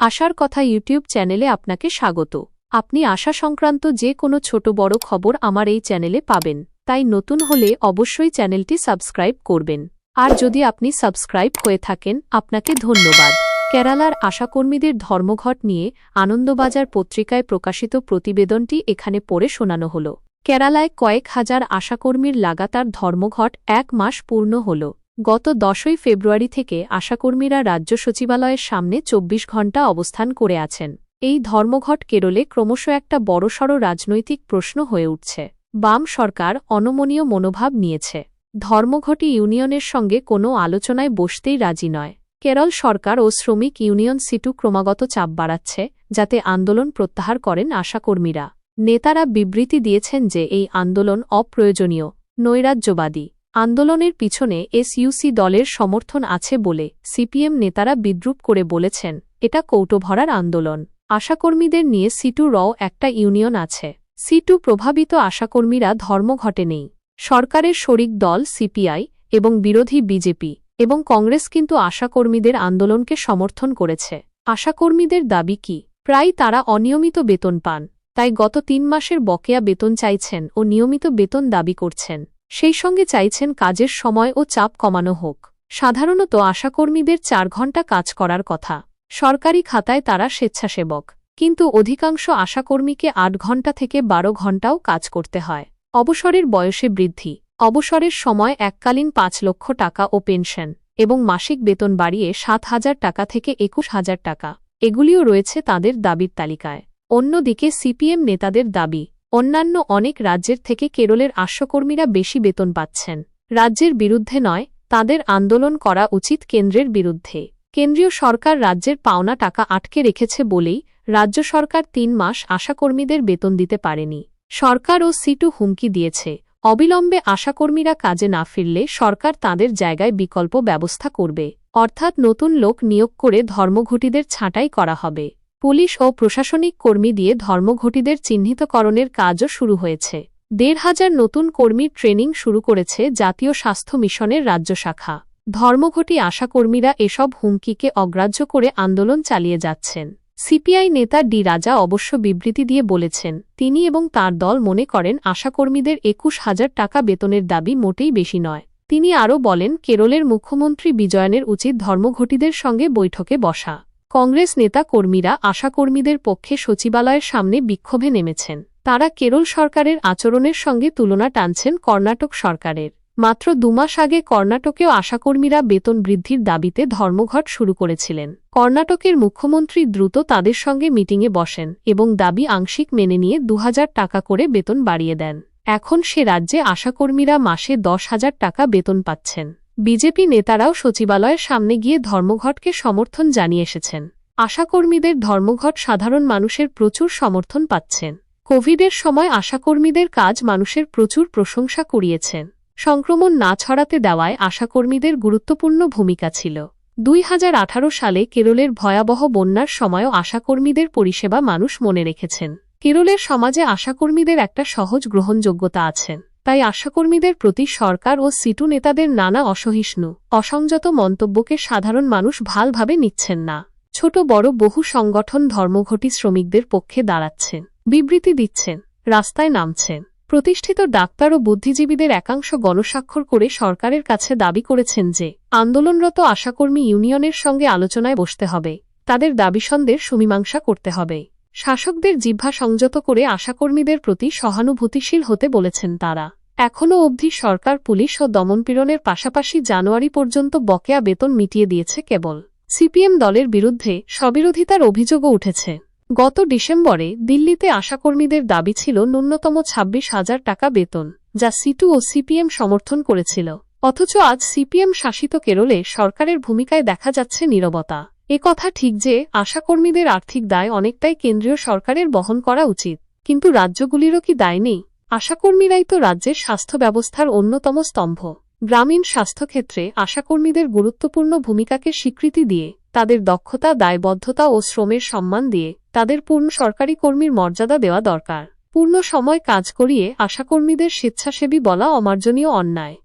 আশার কথা ইউটিউব চ্যানেলে আপনাকে স্বাগত। আপনি আশা সংক্রান্ত যে কোনো ছোট বড় খবর আমার এই চ্যানেলে পাবেন, তাই নতুন হলে অবশ্যই চ্যানেলটি সাবস্ক্রাইব করবেন। আর যদি আপনি সাবস্ক্রাইব হয়ে থাকেন, আপনাকে ধন্যবাদ। কেরালার আশাকর্মীদের ধর্মঘট নিয়ে আনন্দবাজার পত্রিকায় প্রকাশিত প্রতিবেদনটি এখানে পড়ে শোনানো হল। কেরালায় কয়েক হাজার আশাকর্মীর লাগাতার ধর্মঘট এক মাস পূর্ণ হল। গত দশই ফেব্রুয়ারি থেকে আশাকর্মীরা রাজ্য সচিবালয়ের সামনে চব্বিশ ঘণ্টা অবস্থান করে আছেন। এই ধর্মঘট কেরলে ক্রমশ একটা বড়সড় রাজনৈতিক প্রশ্ন হয়ে উঠছে। বাম সরকার অনমনীয় মনোভাব নিয়েছে। ধর্মঘটি ইউনিয়নের সঙ্গে কোনো আলোচনায় বসতেই রাজি নয়। কেরল সরকার ও শ্রমিক ইউনিয়ন সিটু ক্রমাগত চাপ বাড়াচ্ছে, যাতে আন্দোলন প্রত্যাহার করেন আশাকর্মীরা। নেতারা বিবৃতি দিয়েছেন যে এই আন্দোলন অপ্রয়োজনীয়, নৈরাজ্যবাদী। আন্দোলনের পিছনে এসইউসি দলের সমর্থন আছে বলে সিপিএম নেতারা বিদ্রুপ করে বলেছেন, এটা কৌটোভরার আন্দোলন। আশাকর্মীদের নিয়ে সিটু র একটা ইউনিয়ন আছে। সিটু প্রভাবিত আশাকর্মীরা ধর্মঘটে নেই। সরকারের শরিক দল সিপিআই এবং বিরোধী বিজেপি এবং কংগ্রেস কিন্তু আশাকর্মীদের আন্দোলনকে সমর্থন করেছে। আশাকর্মীদের দাবি কি? প্রায় তারা অনিয়মিত বেতন পান, তাই গত তিন মাসের বকেয়া বেতন চাইছেন ও নিয়মিত বেতন দাবি করছেন। সেই সঙ্গে চাইছেন কাজের সময় ও চাপ কমানো হোক। সাধারণত আশাকর্মীদের চার ঘণ্টা কাজ করার কথা। সরকারি খাতায় তারা স্বেচ্ছাসেবক। কিন্তু অধিকাংশ আশাকর্মীকে আট ঘণ্টা থেকে বারো ঘণ্টাও কাজ করতে হয়। অবসরের বয়সে বৃদ্ধি। অবসরের সময় এককালীন পাঁচ লক্ষ টাকা ও পেনশন এবং মাসিক বেতন বাড়িয়ে সাত হাজার টাকা থেকে একুশ হাজার টাকা। এগুলিও রয়েছে তাদের দাবির তালিকায়। অন্যদিকে সিপিএম নেতাদের দাবি অন্যান্য অনেক রাজ্যের থেকে কেরলের আশ্বকর্মীরা বেশি বেতন পাচ্ছেন। রাজ্যের বিরুদ্ধে নয়, তাদের আন্দোলন করা উচিত কেন্দ্রের বিরুদ্ধে। কেন্দ্রীয় সরকার রাজ্যের পাওনা টাকা আটকে রেখেছে বলেই রাজ্য সরকার তিন মাস আশাকর্মীদের বেতন দিতে পারেনি। সরকার ও সিটু হুমকি দিয়েছে। অবিলম্বে আশাকর্মীরা কাজে না ফিরলে সরকার তাদের জায়গায় বিকল্প ব্যবস্থা করবে। অর্থাৎ নতুন লোক নিয়োগ করে ধর্মঘটিদের ছাঁটাই করা হবে। পুলিশ ও প্রশাসনিক কর্মী দিয়ে ধর্মঘটিদের চিহ্নিতকরণের কাজও শুরু হয়েছে। দেড় হাজার নতুন কর্মীর ট্রেনিং শুরু করেছে জাতীয় স্বাস্থ্য মিশনের রাজ্য শাখা। ধর্মঘটি আশাকর্মীরা এসব হুমকিকে অগ্রাহ্য করে আন্দোলন চালিয়ে যাচ্ছেন। সিপিআই নেতা ডি রাজা অবশ্য বিবৃতি দিয়ে বলেছেন, তিনি এবং তার দল মনে করেন আশাকর্মীদের একুশ হাজার টাকা বেতনের দাবি মোটেই বেশি নয়। তিনি আরও বলেন, কেরলের মুখ্যমন্ত্রী বিজয়নের উচিত ধর্মঘটিদের সঙ্গে বৈঠকে বসা। কংগ্রেস নেতা কর্মীরা আশাকর্মীদের পক্ষে সচিবালয়ের সামনে বিক্ষোভে নেমেছেন। তারা কেরল সরকারের আচরণের সঙ্গে তুলনা টানছেন কর্ণাটক সরকারের। মাত্র দুমাস আগে কর্ণাটকেও আশাকর্মীরা বেতন বৃদ্ধির দাবিতে ধর্মঘট শুরু করেছিলেন। কর্ণাটকের মুখ্যমন্ত্রী দ্রুত তাদের সঙ্গে মিটিংয়ে বসেন এবং দাবি আংশিক মেনে নিয়ে দু টাকা করে বেতন বাড়িয়ে দেন। এখন সে রাজ্যে আশাকর্মীরা মাসে দশ হাজার টাকা বেতন পাচ্ছেন। বিজেপি নেতারাও সচিবালয়ের সামনে গিয়ে ধর্মঘটকে সমর্থন জানিয়ে এসেছেন। আশাকর্মীদের ধর্মঘট সাধারণ মানুষের প্রচুর সমর্থন পাচ্ছেন। কোভিডের সময় আশাকর্মীদের কাজ মানুষের প্রচুর প্রশংসা কুড়িয়েছেন। সংক্রমণ না ছড়াতে দেওয়ায় আশাকর্মীদের গুরুত্বপূর্ণ ভূমিকা ছিল। দুই হাজার আঠারো সালে কেরলের ভয়াবহ বন্যার সময়ও আশাকর্মীদের পরিষেবা মানুষ মনে রেখেছেন। কেরলের সমাজে আশাকর্মীদের একটা সহজ গ্রহণযোগ্যতা আছেন। তাই আশাকর্মীদের প্রতি সরকার ও সিটু নেতাদের নানা অসহিষ্ণু, অসংযত মন্তব্যকে সাধারণ মানুষ ভালভাবে নিচ্ছেন না। ছোট বড় বহু সংগঠন ধর্মঘটি শ্রমিকদের পক্ষে দাঁড়াচ্ছেন, বিবৃতি দিচ্ছেন, রাস্তায় নামছেন। প্রতিষ্ঠিত ডাক্তার ও বুদ্ধিজীবীদের একাংশ গণস্বাক্ষর করে সরকারের কাছে দাবি করেছেন যে, আন্দোলনরত আশাকর্মী ইউনিয়নের সঙ্গে আলোচনায় বসতে হবে, তাদের দাবিসন্দের সুমীমাংসা করতে হবে। শাসকদের জিহ্বা সংযত করে আশাকর্মীদের প্রতি সহানুভূতিশীল হতে বলেছেন তারা। এখনও অবধি সরকার, পুলিশ ও দমনপীড়নের পাশাপাশি জানুয়ারি পর্যন্ত বকেয়া বেতন মিটিয়ে দিয়েছে কেবল। সিপিএম দলের বিরুদ্ধে স্ববিরোধিতার অভিযোগও উঠেছে। গত ডিসেম্বরে দিল্লিতে আশাকর্মীদের দাবি ছিল ন্যূনতম ছাব্বিশ হাজার টাকা বেতন, যা সিটু ও সিপিএম সমর্থন করেছিল। অথচ আজ সিপিএম শাসিত কেরলে সরকারের ভূমিকায় দেখা যাচ্ছে নীরবতা। কথা ঠিক যে আশাকর্মীদের আর্থিক দায় অনেকটাই কেন্দ্রীয় সরকারের বহন করা উচিত। কিন্তু রাজ্যগুলিরও কি দায় নেই? আশাকর্মীরাই তো রাজ্যের স্বাস্থ্য ব্যবস্থার অন্যতম স্তম্ভ। গ্রামীণ স্বাস্থ্যক্ষেত্রে আশাকর্মীদের গুরুত্বপূর্ণ ভূমিকাকে স্বীকৃতি দিয়ে, তাদের দক্ষতা, দায়বদ্ধতা ও শ্রমের সম্মান দিয়ে তাদের পূর্ণ সরকারি কর্মীর মর্যাদা দেওয়া দরকার। পূর্ণ সময় কাজ করিয়ে আশাকর্মীদের স্বেচ্ছাসেবী বলা অমার্জনীয় অন্যায়।